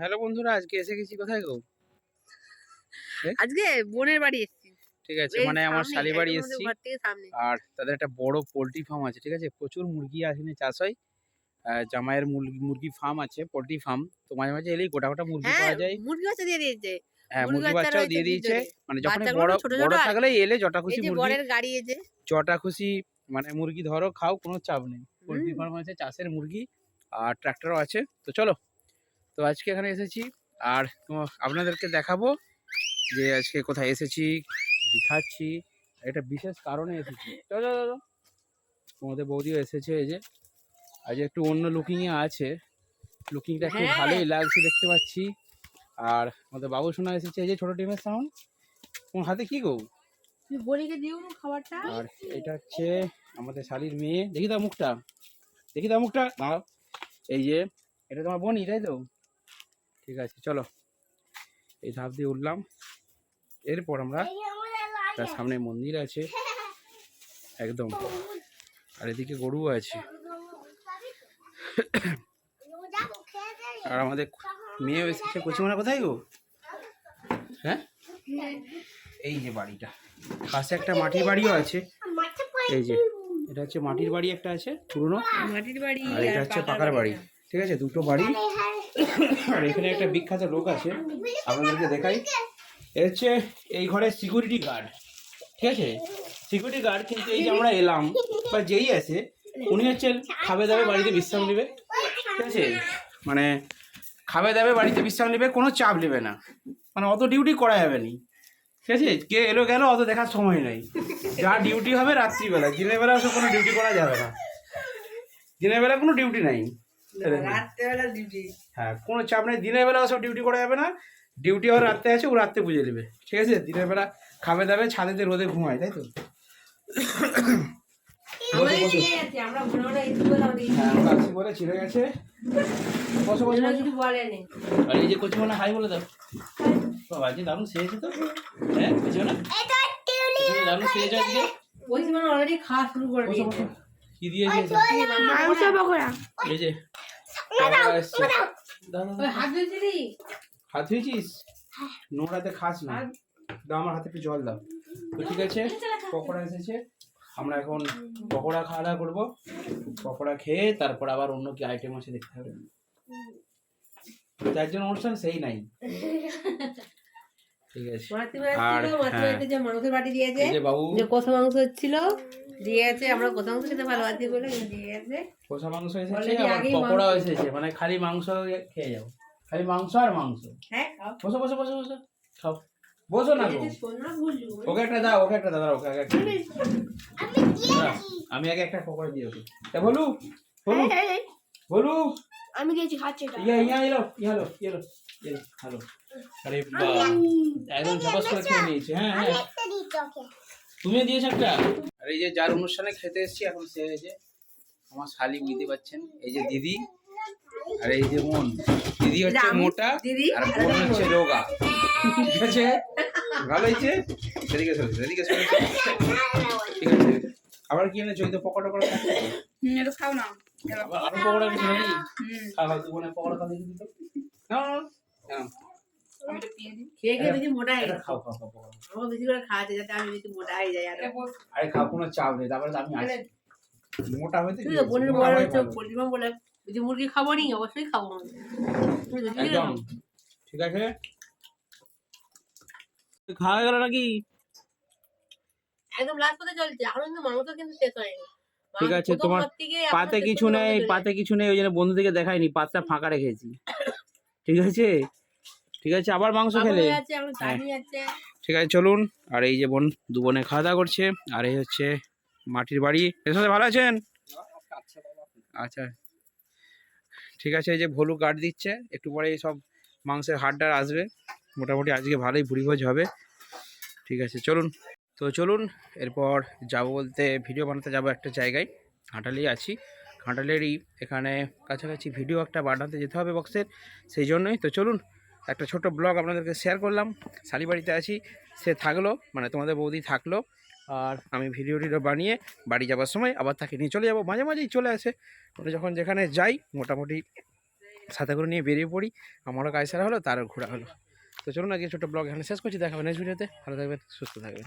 Hello বন্ধুরা আজকে এসে গেছি কোথায় গো? আজকে বোনের বাড়ি এসেছি। ঠিক আছে মানে আমার শালি বাড়ি এসেছি। আর তাদের একটা বড় পোলট্রি ফার্ম আছে ঠিক আছে? প্রচুর মুরগি এখানে চাষ হয়। জামাইয়ের মুরগি মুরগি ফার্ম আছে পোলট্রি ফার্ম। তো মাঝে মাঝে এলেই গোটা গোটা মুরগি হ্যাঁ পাওয়া যায়। মুরগি বাচ্চা দিয়ে দিয়েছে। হ্যাঁ মুরগি বাচ্চাও দিয়ে দিয়েছে। মানে যখন বড় বড় থাকলে এলে যটা খুশি মুরগি যটা খুশি মানে মুরগি ধরো খাও কোনো চাপ নেই। পোলট্রি ফার্ম আছে চাষের মুরগি আর ট্র্যাক্টরও আছে। তো চলো তো আজকে এখানে এসেছি। আর আপনাদেরকে দেখাবো যে আজকে কোথায় এসেছি কি খাচ্ছি একটা বিশেষ কারণে এসেছি। চলো চলো, তোমাদের বৌদিও এসেছে এই যে। আজ একটু অন্য লুকিংয়ে আছে। লুকিংটা একটু হ্যাঁ। ভালোই লাগছে দেখতে পাচ্ছি। আর আমাদের বাবু শোনা এসেছে এই যে ছোট টিমের সাউন্ড। তোমার হাতে কি গো? বোনিকে দিও খাবারটা। আর এটা হচ্ছে আমাদের শালির মেয়ে। দেখি দাও মুখটা। দেখি দাও মুখটা এই যে এটা তোমার বোনই তাই তো? ঠিক আছে চলো। এই ধাপ দিয়ে উঠলাম। এরপর আমরা তার সামনে মন্দির আছে। একদম। আর এদিকে গরু আছে। আর আমাদের মেয়ে এসেছে কচিমানা কোথায় গো? হ্যাঁ? এই যে বাড়িটা। পাশে একটা মাটির বাড়িও আছে। এই যে এটা হচ্ছে মাটির বাড়ি একটা আছে পুরনো। মাটির বাড়ি আর এটা হচ্ছে পাকার বাড়ি। ঠিক আছে দুটো বাড়ি। আর এখানে একটা বিখ্যাত লোক আছে, আপনাদেরকে দেখাই। এ হচ্ছে এই ঘরের সিকিউরিটি গার্ড ঠিক আছে? সিকিউরিটি গার্ড কিন্তু এই যে আমরা এলাম, বা যেই আছে, উনি হচ্ছে খাবে দাবে বাড়িতে বিশ্রাম নেবে, ঠিক আছে? মানে খাবে দাবে বাড়িতে বিশ্রাম নেবে, কোনো চাপ নেবে না। মানে অত ডিউটি করা যাবে না, ঠিক আছে? কে এলো গেল, অত দেখার সময় নেই। যা ডিউটি হবে রাত্রিবেলা, দিনের বেলা কোনো ডিউটি করা যাবে না। দিনের বেলা কোনো ডিউটি নাই। হ্যাঁ কোনো চাপ নেই। দিনের বেলা ওসব ডিউটি করা যাবে না। ডিউটি আবার রাত্রে আছে ও রাত্রে বুঝে নেবে ঠিক আছে? দিনের বেলা খাবে দাবে ছাদেতে রোদে ঘুমায় তাই তো? মনে মনে হ্যাঁ বলে চিড়ে গেছে। বসো বসো বসো। কিছু বলেনি আর এই যে কচি মানে হাই বলে দাও। বাবা আজকে দারুণ তো। হ্যাঁ বুঝছ না? দারুণ আজকে? ওই সময় অলরেডি খাওয়া শুরু করে কি? মাংস পকোড়া এই যে। হাত ধুয়েছিস? নোংরাতে খাস না। দাও আমার হাতে একটু জল দাও। তো ঠিক আছে পকোড়া এসেছে। আমরা এখন পকোড়া খাওয়া দাওয়া করব। পকোড়া খেয়ে তারপর আবার অন্য কি আইটেম আছে দেখতে হবে। যার জন্য অনুষ্ঠান সেই নাই। ঠিক আছে। আর, ছিল হ্যাঁ। যে মাংসের বাটি দিয়েছে যে বাবু। যে কষা মাংস ছিল দিয়েছে আমরা কষা মাংস খেতে ভালোবাসি বলে দিয়েছে। কষা মাংস এসেছে আগেই পকোড়াও এসেছে মানে খালি মাংস খেয়ে যাও। খালি মাংস আর মাংস। হ্যাঁ খাও। বসো বসো বসো বসো খাও। বসো না গো। ওকে একটা দাও ওকে একটা দাও ওকে আগে একটা আমি আগে একটা পকোড়া দিয়ে ওকে এ বলু বলু বলু আমি দিয়েছি খাচ্ছি এটা। ইয়া ইয়া এলো ইয়া হলো ইয়া হলো ইয়া হ্যালো আরে বা একদম ঝপাস করে খেয়ে নিয়েছে হ্যাঁ হ্যাঁ। একটা দিচ্ছি ওকে। তুমি দিয়েছ একটা? আর এই যে যার অনুষ্ঠানে খেতে এসেছি এখন সে এই যে আমার শালি বুঝতে পারছেন। এই যে দিদি আর এই যে মন দিদি হচ্ছে মোটা আর বোন হচ্ছে রোগা। ঠিক আছে? ভালো হয়েছে? সেদিকে সরেছে সেদিকে সরেছে ঠিক আছে? আবার কি এনেছো? তো পকোড়া পকোড়া হুম এটা খাও না। আরও পকোড়া কিছু নাকি? হুম। খাও খাও পকোড়া তো। না। না, না না, খেয়ে খেয়ে বেশি মোটা হয়ে খাও খাও খাও আমার বেশি করে খাওয়াতে যাতে আমি বেশি মোটা হয়ে যাই আর। আরে খাও কোনো চাপ নেই তারপরে আমি মোটা হইতে তুই কি তো হয়েছে? বোনের মোটা বড় হওয়াই হচ্ছে ভালো। পোল্ট্রি বলে যদি মুরগি খাব নি অবশ্যই খাব। আমি। ঠিক আছে? খাওয়া গেল নাকি? একদম লাস্ট পথে চলছে এখন কিন্তু মাংস কিন্তু শেষ হয়নি। ঠিক আছে, তোমার থেকে পাতে কিছু নেই পাতে কিছু নেই ওই জন্য বন্ধুদেরকে দেখাইনি পাতটা ফাঁকা রেখেছি। ঠিক আছে? ঠিক আছে? আবার মাংস খেলে। যাচ্ছে ঠিক আছে চলুন। আর এই যে বোন দু বোনে খাওয়া দাওয়া করছে। আর এই হচ্ছে মাটির বাড়ি। এর সাথে ভালো আছেন? আচ্ছা। ঠিক আছে এই যে ভলু কাট দিচ্ছে। একটু পরে এই সব মাংসের হাড়টার আসবে। মোটামুটি আজকে ভালোই ভুড়ি ভোজ হবে। ঠিক আছে চলুন। তো চলুন এরপর যাব বলতে ভিডিও বানাতে যাব একটা জায়গায়। ঘাটালেই আছি। ঘাটালেরই এখানে কাছাকাছি ভিডিও একটা বানাতে যেতে হবে বক্সের। সেই জন্যই। তো চলুন একটা ছোট ব্লগ আপনাদেরকে শেয়ার করলাম। শালিবাড়িতে আছি, সে থাকল মানে তোমাদের বৌদি থাকল। আর আমি ভিডিও টিডিও বানিয়ে বাড়ি যাবার সময় আবার তাকে নিয়ে চলে যাব। মাঝে মাঝেই চলে আসে। মানে যখন যেখানে যাই, মোটামুটি সাথে করে নিয়ে বেরিয়ে পড়ি। আমারও কাজ সারা হলো, তারও ঘোরা হলো। তো চলুন আজকে ছোটো ব্লগ এখানে শেষ করছি। দেখাবেন নেক্সট ভিডিওতে ভালো থাকবেন, সুস্থ থাকবেন।